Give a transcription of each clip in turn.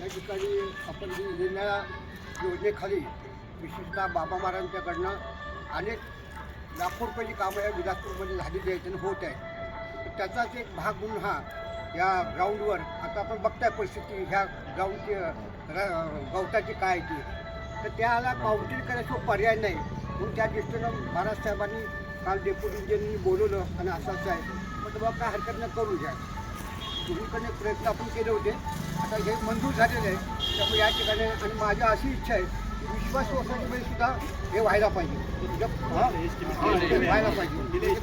या ठिकाणी ही निर्णया योजनेखाली विशेषतः बाबा महाराजांच्याकडनं अनेक लाखो रुपयाची कामं या विलासपूरमध्ये झालेली आहेत आणि होत आहेत. तर त्याचाच एक भाग म्हणून हा या ग्राउंडवर आता आपण बघताय परिस्थिती ह्या ग्राउंडची र- गवताची काय ती. तर त्याला काउंटिंग करायचं पर्याय नाही. म्हणून त्या दृष्टीनं महाराज साहेबांनी काल डेप्युटी इंजिनियरनी बोलवलं आणि असं असं आहे. मग बाबा काय हरकत नाही करू द्या दोन्हीकडे प्रयत्न आपण केले होते. आता हे मंजूर झालेलं आहे त्यामुळे या ठिकाणी आणि माझी अशी इच्छा आहे की विश्वास सोसायटीमध्ये सुद्धा हे व्हायला पाहिजे. जब- हा? व्हायला पाहिजे. म्हणजे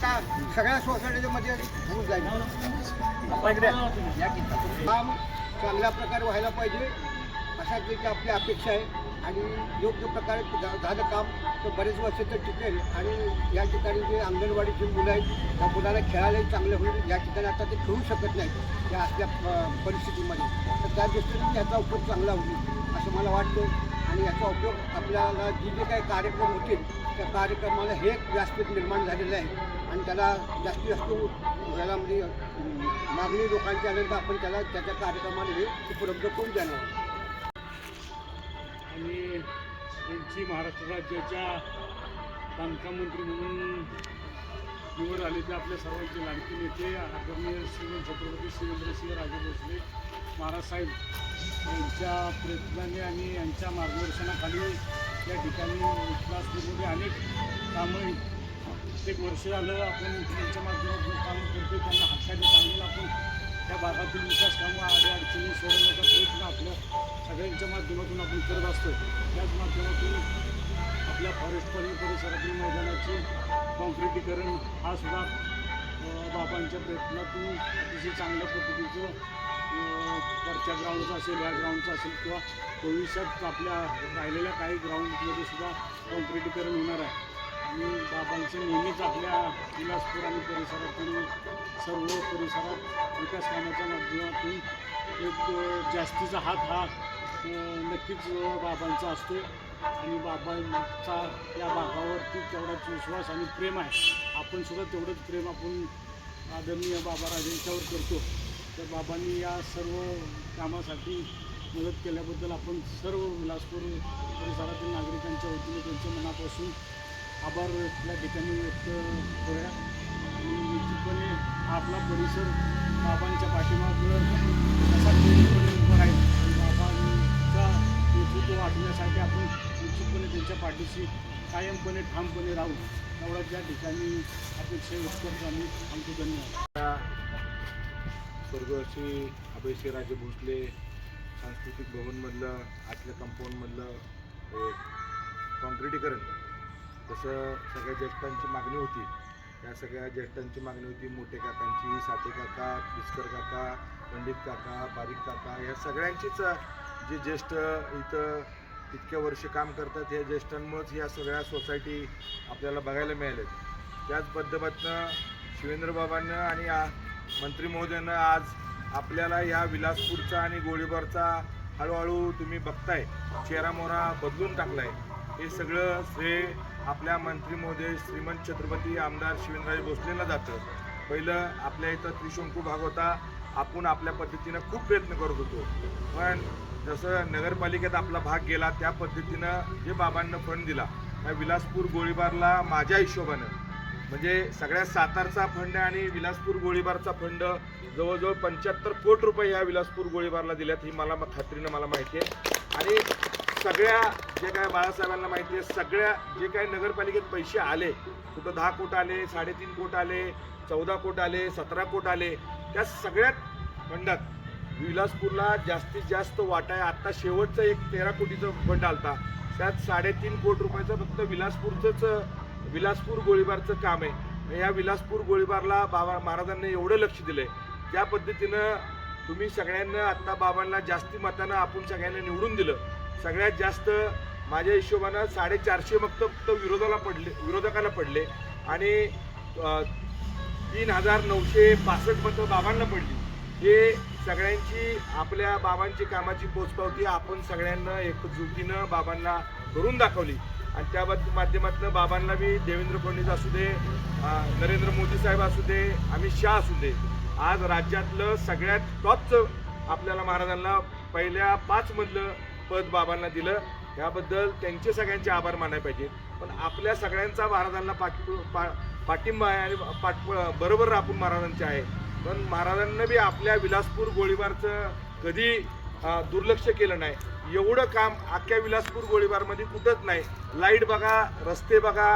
सगळ्या सोसायटीमध्ये म्हणजे होऊन जाईल. काम चांगल्या प्रकारे व्हायला पाहिजे. अशा तऱ्हेची आपली अपेक्षा आहे. आणि योग्य प्रकारे झा- झालं काम तर बरेच वर्ष तर टिकेल. आणि या ठिकाणी जे अंगणवाडीची मुलं आहेत त्या मुलाला खेळायलाही चांगलं होईल. या ठिकाणी आता ते खेळू शकत नाहीत या असल्या परिस्थितीमध्ये. तर त्या दृष्टीने याचा उपयोग चांगला होईल असं मला वाटतं. आणि याचा उपयोग आपल्याला जी जे काही कार्यक्रम होतील त्या कार्यक्रमाला हे एक व्यासपीठ निर्माण झालेलं आहे. आणि त्याला जास्तीत जास्त याला म्हणजे मागणी लोकांची आल्यानंतर आपण त्याला त्याच्या कार्यक्रमाला हे उपलब्ध करून देणार यांची महाराष्ट्र राज्याच्या बांधकाम मंत्री म्हणून निवड आले ते आपल्या सर्वांचे लाडके नेते आदरणीय श्री छत्रपती शिवेंद्रसिंह राजे भोसले महाराज साहेब यांच्या प्रयत्नाने आणि यांच्या मार्गदर्शनाखाली या ठिकाणी विकासपूरमध्ये अनेक कामं प्रत्येक वर्ष झालं आपण त्यांच्या माध्यमातून कामं करतो त्यांना हक्काने सांगून आपण. त्या भागातील विकास कामं आले अडचणी सोडवण्याचा प्रयत्न आपल्या सगळ्यांच्या माध्यमातून आपण करत असतो. त्याच माध्यमातून आपल्या फॉरेस्ट कॉलनी परिसरातील मैदानाचे कॉन्क्रिटीकरण हा सुद्धा बाबांच्या प्रयत्नातून अतिशय चांगल्या पद्धतीचं वरच्या ग्राउंडचं असेल ह्या ग्राउंडचं असेल किंवा भविष्यात आपल्या राहिलेल्या काही ग्राउंडमध्ये सुद्धा कॉन्क्रिटीकरण होणार आहे. आणि बाबांचे नेहमीच आपल्या विलासपूर आणि परिसरातील सर्व परिसरात विकास कामाच्या माध्यमातून एक जास्तीचा हात हा नक्कीच बाबांचा असतो आणि बाबांचा या भागावरती तेवढाच विश्वास आणि प्रेम आहे. आपण सुद्धा तेवढंच प्रेम आपण आदरणीय बाबा राजेंच्यावर करतो. तर बाबांनी या सर्व कामासाठी मदत केल्याबद्दल आपण सर्व विलासपूर परिसरातील नागरिकांच्या वतीने त्यांच्या मनापासून आभार या ठिकाणी व्यक्त करूया. आणि निश्चितपणे हा आपला परिसर बाबांच्या पाठीमागं असा उभा राहील नेतृत्व वाढवण्यासाठी आपण निश्चितपणे त्यांच्या पाठीशी कायमपणे ठामपणे राहू. एवढ्या ज्या ठिकाणी अपेक्षा व्यक्त करतो आम्ही आमचे धन्यवाद स्वर्गवासी अभयसिंह राजे भोसले सांस्कृतिक भवनमधलं आतल्या कंपाऊंडमधलं कॉन्क्रिटीकरण तसं सगळ्या ज्येष्ठांची मागणी होती त्या सगळ्या ज्येष्ठांची मागणी होती मोठे काकांची साठे काका बिस्कर काका पंडित काका बारीक काका ह्या सगळ्यांचीच जे ज्येष्ठ इथं इतक्या वर्ष काम करतात या ज्येष्ठांमुळेच ह्या सगळ्या सोसायटी आपल्याला बघायला मिळाल्यात. त्याच पद्धतीनं शिवेंद्रबाबांना आणि आ- मंत्री महोदयांना आज आपल्याला या विलासपूरचा आणि गोळीबारचा हळूहळू तुम्ही बघताय चेहरामोहरा बदलून टाकलाय. हे सगळं श्रेय आपल्या मंत्री महोदय श्रीमंत छत्रपती आमदार शिवेंद्रराजे भोसलेला जातं. पहिलं आपल्या इथं त्रिशंकू भाग होता आपण आपल्या पद्धतीनं खूप प्रयत्न करत होतो. पण जसं नगरपालिकेत आपला भाग गेला त्या पद्धतीनं जे बाबांना फंड दिला त्या विलासपूर गोळीबारला माझ्या हिशोबानं म्हणजे सगळ्या सातारचा फंड आणि विलासपूर गोळीबारचा फंड जवळजवळ पंच्याहत्तर कोटी रुपये ह्या विलासपूर गोळीबारला दिल्यात ही मला खात्रीनं मला माहिती आहे. आणि सगळ्या जे काय बाळासाहेबांना माहिती आहे सगळ्या जे काय नगरपालिकेत पैसे आले कुठं दहा कोट आले साडेतीन कोट आले चौदा कोट आले सतरा कोट आले त्या सगळ्यात फंडात विलासपूरला जास्तीत जास्त वाटा आहे. आत्ता शेवटचं एक तेरा कोटीचं फंड आलता. त्यात साडेतीन कोटी रुपयाचं फक्त विलासपूरचंच विलासपूर गोळीबारचं काम आहे. या विलासपूर गोळीबारला बाबा महाराजांनी एवढं लक्ष दिलं आहे त्या पद्धतीनं तुम्ही सगळ्यांना आत्ता बाबांना जास्ती मतानं आपण सगळ्यांना निवडून दिलं. सगळ्यात जास्त माझ्या हिशोबानं साडेचारशे फक्त फक्त विरोधाला पडले विरोधकाला पडले. आणि तीन हजार नऊशे पासष्ट मतं बाबांना पडली. हे सगळ्यांची आपल्या बाबांची कामाची पोचपावती आपण सगळ्यांना एकजुटीनं बाबांना करून दाखवली. आणि त्या बद- माध्यमातून बाबांना मी देवेंद्र फडणवीस असू दे नरेंद्र मोदी साहेब असू दे अमित शहा असू दे आज राज्यातलं सगळ्यात टॉपचं आपल्याला महाराजांना पहिल्या पाचमधलं पद बाबांना दिलं. याबद्दल त्यांचे सगळ्यांचे आभार मानायला पाहिजे. पण आपल्या सगळ्यांचा महाराजांना पाठ पा पाठिंबा आहे आणि पाठ बरोबर आपण महाराजांचे आहे. पण महाराजांना बी आपल्या विलासपूर गोळीबारचं कधी दुर्लक्ष केलं नाही. एवढं काम अख्ख्या विलासपूर गोळीबारमध्ये कुठंच नाही. लाइट बघा रस्ते बघा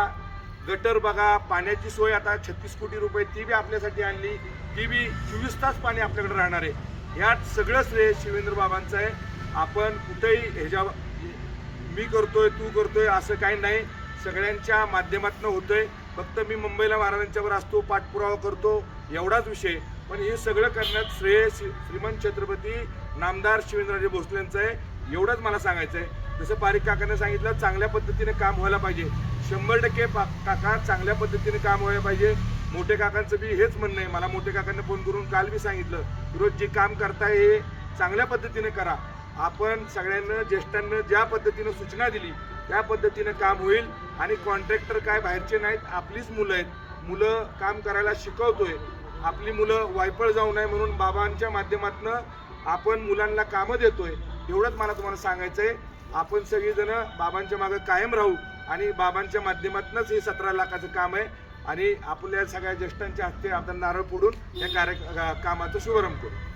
गटर बघा पाण्याची सोय आता छत्तीस कोटी रुपये ती बी आपल्यासाठी आणली. ती बी चोवीस तास पाणी आपल्याकडे राहणार आहे. ह्यात सगळं श्रेय शिवेंद्र बाबांचं आहे. आपण कुठेही ह्याच्या मी करतोय तू करतोय असं काही नाही. सगळ्यांच्या माध्यमातून होतंय. फक्त मी मुंबईला महाराजांच्यावर असतो पाठपुरावा करतो एवढाच विषय. पण हे सगळं करण्यात श्रेय श्री- श्रीमंत छत्रपती नामदार शिवेंद्रराजे भोसले यांचं आहे. एवढंच मला सांगायचं आहे जसं पारिक काकाने सांगितलं चांगल्या पद्धतीने काम व्हायला पाहिजे. शंभर टक्के पा काका चांगल्या पद्धतीने काम व्हायला पाहिजे. मोठे काकांचं बी हेच म्हणणं आहे. मला मोठे काकांना फोन करून काल बी सांगितलं रोज जे काम करताय हे चांगल्या पद्धतीने करा. आपण सगळ्यांना ज्येष्ठांना ज्या पद्धतीनं सूचना दिली त्या पद्धतीनं काम होईल आणि कॉन्ट्रॅक्टर काय बाहेरचे नाहीत आपलीच मुलं आहेत. मुलं काम करायला शिकवतोय. आपली मुलं वायपळ जाऊ नये म्हणून बाबांच्या माध्यमातून आपण मुलांना कामं देतोय एवढंच मला तुम्हाला सांगायचं आहे आपण सगळीजण बाबांच्या मागं कायम राहू आणि बाबांच्या माध्यमातूनच हे सतरा लाखाचं काम आहे आणि आपल्या सगळ्या ज्येष्ठांच्या हस्ते आपण नारळ फोडून या कार्य कामाचा शुभारंभ करू.